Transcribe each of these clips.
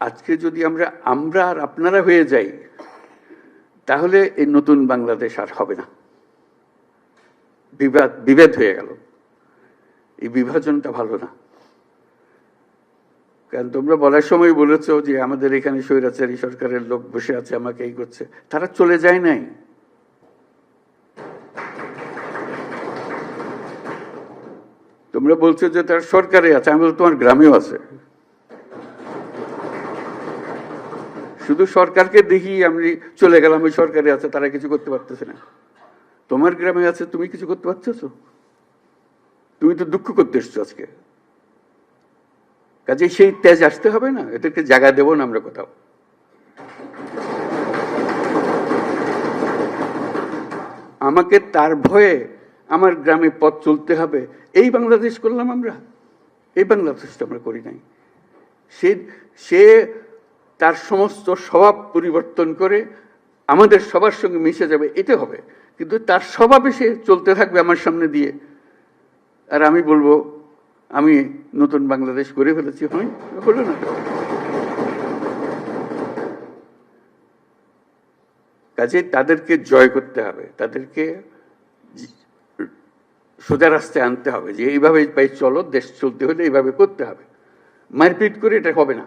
আজকে যদি আমরা আমরা আর আপনারা হয়ে যাই, তাহলে এই নতুন বাংলাদেশ আর হবে না। বিবাদ, বিভেদ হয়ে গেল। এই বিভাজনটা ভালো না। কারণ তোমরা বলার সময় বলেছ যে আমাদের এখানে স্বৈরাচারী সরকারের লোক বসে আছে, আমাকে এই করছে। তারা চলে যায় নাই। তোমরা বলছো যে তার সরকারে আছে, আমি তোমার গ্রামেও আছে। শুধু সরকারকে দেখি আমি চলে গেলাম, ওই সরকারে আছে, তারা কিছু করতে পারতেছে না। তোমার গ্রামে আছে, তুমি কিছু করতে পারতেছো? তুমি তো দুঃখ করতে এসছো আজকে। কাজে সেই তেজ আসতে হবে না, এদেরকে জায়গা দেবো না আমরা কোথাও। আমাকে তার ভয়ে আমার গ্রামে পথ চলতে হবে। এই বাংলাদেশ করলাম আমরা। এই বাংলাদেশটা আমরা করি নাই। সে সে তার সমস্ত স্বভাব পরিবর্তন করে আমাদের সবার সঙ্গে মিশে যাবে, এতে হবে। কিন্তু তার স্বভাবে সে চলতে থাকবে আমার সামনে দিয়ে। আর আমি বলব, আমি নতুন বাংলাদেশ করে ফেলেছি, হয়? হলো না কাজে তাদেরকে জয় করতে হবে, তাদেরকে সোজা রাস্তায় আনতে হবে, যে এইভাবে চলো, দেশ চলতে হলে এইভাবে করতে হবে। মারপিট করে এটা হবে না।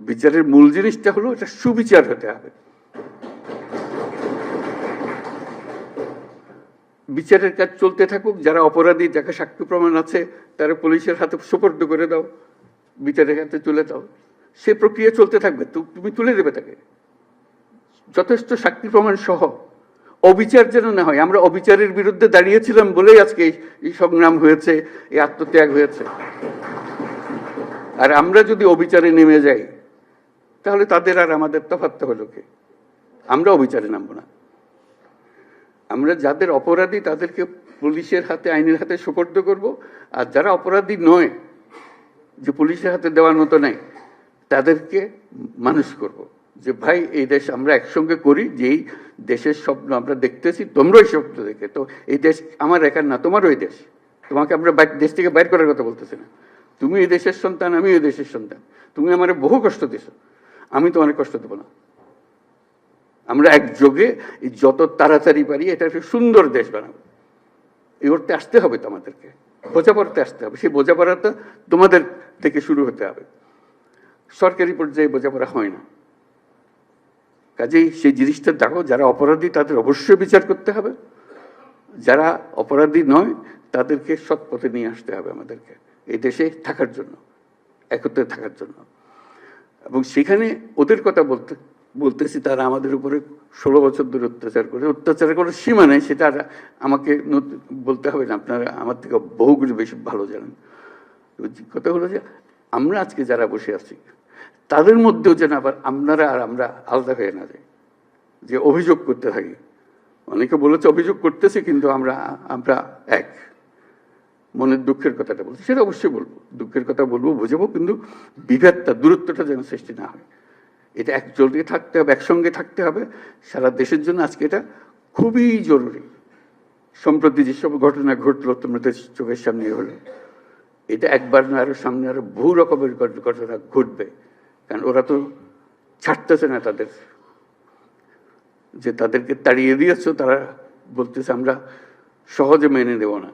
বিচারের মূল জিনিসটা হলো এটা সুবিচার হতে হবে। বিচারের কাজ চলতে থাকুক, যারা অপরাধী, যাকে সাক্ষ্য প্রমাণ আছে, তারা পুলিশের হাতে সুপর্দ করে দাও, বিচারের হাতে তুলে দাও। সে প্রক্রিয়া চলতে থাকবে তুমি তুলে দেবে তাকে। যথেষ্ট সাক্ষী প্রমাণ সহ। অবিচার যেন না হয়, আমরা অবিচারের বিরুদ্ধে দাঁড়িয়েছিলাম বলেই আজকে এই সংগ্রাম হয়েছে, এই আত্মত্যাগ হয়েছে। আর আমরা যদি অবিচারে নেমে যাই তাহলে তাদের আর আমাদের তফাৎ হলো কি? আমরা অবিচারে নামবো না। আমরা যাদের অপরাধী, তাদেরকে পুলিশের হাতে, আইনের হাতে সুপর্দ করব। আর যারা অপরাধী নয়, যে পুলিশের হাতে দেওয়ার মতো নাই, তাদেরকে মানুষ করব। যে ভাই, এই দেশ আমরা একসঙ্গে করি, যেই দেশের স্বপ্ন আমরা দেখতেছি, তোমরাই স্বপ্ন দেখে। তো এই দেশ আমার একার না, তোমারও এই দেশ। তোমাকে আমরা দেশ থেকে বাইর করার কথা বলতেছি না। তুমি এই দেশের সন্তান আমি এই দেশের সন্তান। তুমি আমার বহু কষ্ট দিছো। আমি তো অনেক কষ্ট দেবো না। আমরা একযোগে যত তাড়াতাড়ি পারি এটা একটা সুন্দর দেশ বানাবো। এই করতে আসতে হবে তো আমাদেরকে। বোঝাপড়াতে আসতে হবে। সেই বোঝাপড়াটা তোমাদের থেকে শুরু হতে হবে। সরকারি পর্যায়ে বোঝাপড়া হয় না। কাজেই সেই জিনিসটা দেখো, যারা অপরাধী তাদের অবশ্যই বিচার করতে হবে। যারা অপরাধী নয়, তাদেরকে সৎ পথে নিয়ে আসতে হবে আমাদেরকে। এই দেশে থাকার জন্য, একত্রে থাকার জন্য। এবং সেখানে ওদের কথা বলতে, বলতেছি, তারা আমাদের উপরে ষোলো বছর ধরে অত্যাচার করে, অত্যাচারের কোনো সীমা নেই, সেটা আমাকে বলতে হবে না, আপনারা আমার থেকে বহুগুলো বেশি ভালো জানেন। কথা হলো যে, আমরা আজকে যারা বসে আছি, তাদের মধ্যেও যেন আবার আপনারা আর আমরা আলাদা হয়ে না যাই, যে অভিযোগ করতে থাকি। অনেকে বলেছে, অভিযোগ করতেছে, কিন্তু আমরা আমরা এক। মনের দুঃখের কথাটা বলছি, সেটা অবশ্যই বলব। দুঃখের কথা বলব, বুঝাবো, কিন্তু বিভেদটা, দূরত্বটা যেন সৃষ্টি না হয়। এটা একজোটে থাকতে হবে, একসঙ্গে থাকতে হবে। সারা দেশের জন্য আজকে এটা খুবই জরুরি। সম্প্রতি যেসব ঘটনা ঘটলো, তোমাদের চোখের সামনে হলো। এটা একবার না, আরও সামনে আরও বহু রকমের ঘটনা ঘটবে। কারণ ওরা তো ছাড়তেছে না তাদের। যে তাদেরকে তাড়িয়ে দিয়েছ, তারা বলতেছে, আমরা সহজে মেনে নেব না।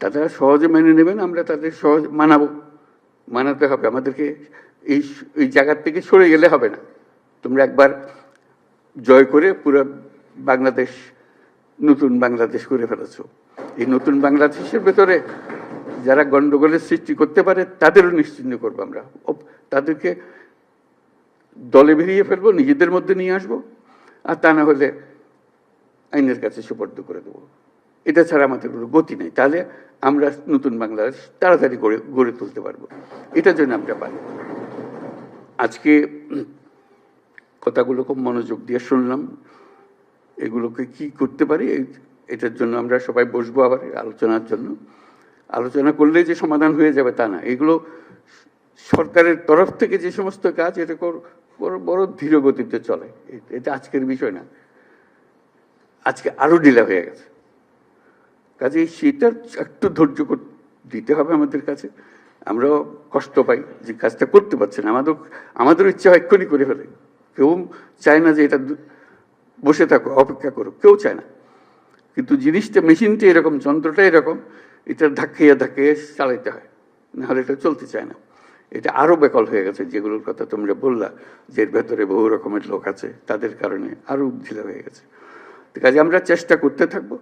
তারা সহজে মেনে নেবেন, আমরা তাদের সহজ মানাবো। মানাতে হবে, আমাদেরকে এই এই জায়গার থেকে সরে গেলে হবে না। তোমরা একবার জয় করে পুরো বাংলাদেশ, নতুন বাংলাদেশ করে ফেলেছো। এই নতুন বাংলাদেশের ভেতরে যারা গন্ডগোলের সৃষ্টি করতে পারে, তাদেরও নিশ্চিন্ন করব আমরা। তাদেরকে দলে বেরিয়ে ফেলব, নিজেদের মধ্যে নিয়ে আসব, আর তা না হলে আইনের কাছে সুপর্দ করে দেবো। এটা ছাড়া আমাদের কোনো গতি নেই। তাহলে আমরা নতুন বাংলাদেশ তাড়াতাড়ি গড়ে গড়ে তুলতে পারব। এটার জন্য আমরা পারি। আজকে কথাগুলো খুব মনোযোগ দিয়ে শুনলাম। এগুলোকে কি করতে পারি? এটার জন্য আমরা সবাই বসবো আবার আলোচনার জন্য। আলোচনা করলেই যে সমাধান হয়ে যাবে তা না। এগুলো সরকারের তরফ থেকে যে সমস্ত কাজ, এটা বড় বড় ধীর গতিতে চলে এটা আজকের বিষয় না। আজকে আরও ডিলে হয়ে গেছে। কাজে সেটা একটু ধৈর্য দিতে হবে আমাদের কাছে। আমরাও কষ্ট পাই যে কাজটা করতে পারছি না। আমাদের আমাদের ইচ্ছা হয় এক্ষুনি করে ফেলে। কেউ চায় না যে এটা বসে থাকো, অপেক্ষা করো, কেউ চায় না। কিন্তু জিনিসটা, মেশিনটা এরকম, যন্ত্রটা এরকম, এটা ধাক্কাইয়া ধাক্কাইয়া চালাইতে হয়। নাহলে এটা চলতে চায় না। এটা আরও বেকল হয়ে গেছে, যেগুলোর কথা তোমরা বললা, যে এর ভেতরে বহু রকমের লোক আছে, তাদের কারণে আরও ঢিলা হয়ে গেছে। কাজে আমরা চেষ্টা করতে থাকব।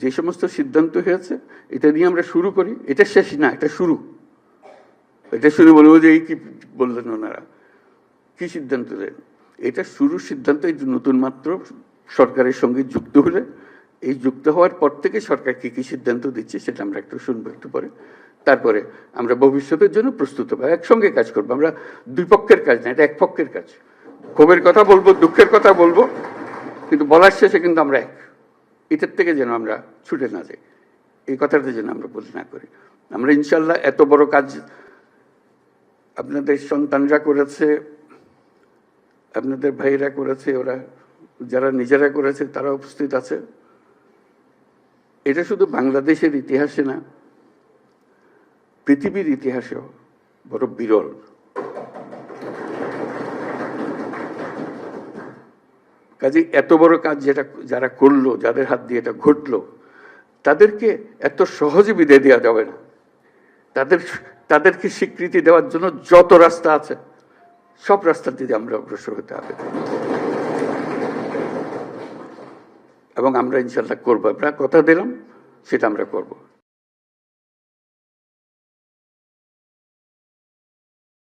যে সমস্ত সিদ্ধান্ত হয়েছে, এটা নিয়ে আমরা শুরু করি। এটা শেষ না, এটা শুরু। এটা শুরু বলব যে এই কি বললেন ওনারা? কি সিদ্ধান্ত দেন? এটা শুরু সিদ্ধান্ত এই নতুন মাত্র সরকারের সঙ্গে যুক্ত হলে, এই যুক্ত হওয়ার পর থেকে সরকার কি কি সিদ্ধান্ত দিচ্ছে সেটা আমরা একটু শুনব একটু পরে। তারপরে আমরা ভবিষ্যতের জন্য প্রস্তুত হব। একসঙ্গে কাজ করব। আমরা দুই পক্ষের কাজ না, এটা এক পক্ষের কাজ। ক্ষোভের কথা বলব, দুঃখের কথা বলব। কিন্তু বলার শেষে কিন্তু আমরা এক। এটার থেকে যেন আমরা ছুটে না যাই। এই কথাটা যেন আমরা বলি না করি আমরা ইনশাল্লাহ এত বড় কাজ আপনাদের সন্তানরা করেছে, আপনাদের ভাইরা করেছে, ওরা যারা নিজেরা করেছে, তারা উপস্থিত আছে। এটা শুধু বাংলাদেশের ইতিহাসে না, পৃথিবীর ইতিহাসেও বড় বিরল। কাজে এত বড় কাজ যেটা যারা করল, যাদের হাত দিয়ে এটা ঘটলো, তাদেরকে এত সহজে বিদায় দেওয়া যাবে না। তাদের, তাদেরকে স্বীকৃতি দেওয়ার জন্য যত রাস্তা আছে, সব রাস্তার দিকে আমরা অগ্রসর হতে হবে। এবং আমরা ইনশাল্লাহ করব। আমরা কথা দিলাম, সেটা আমরা করব।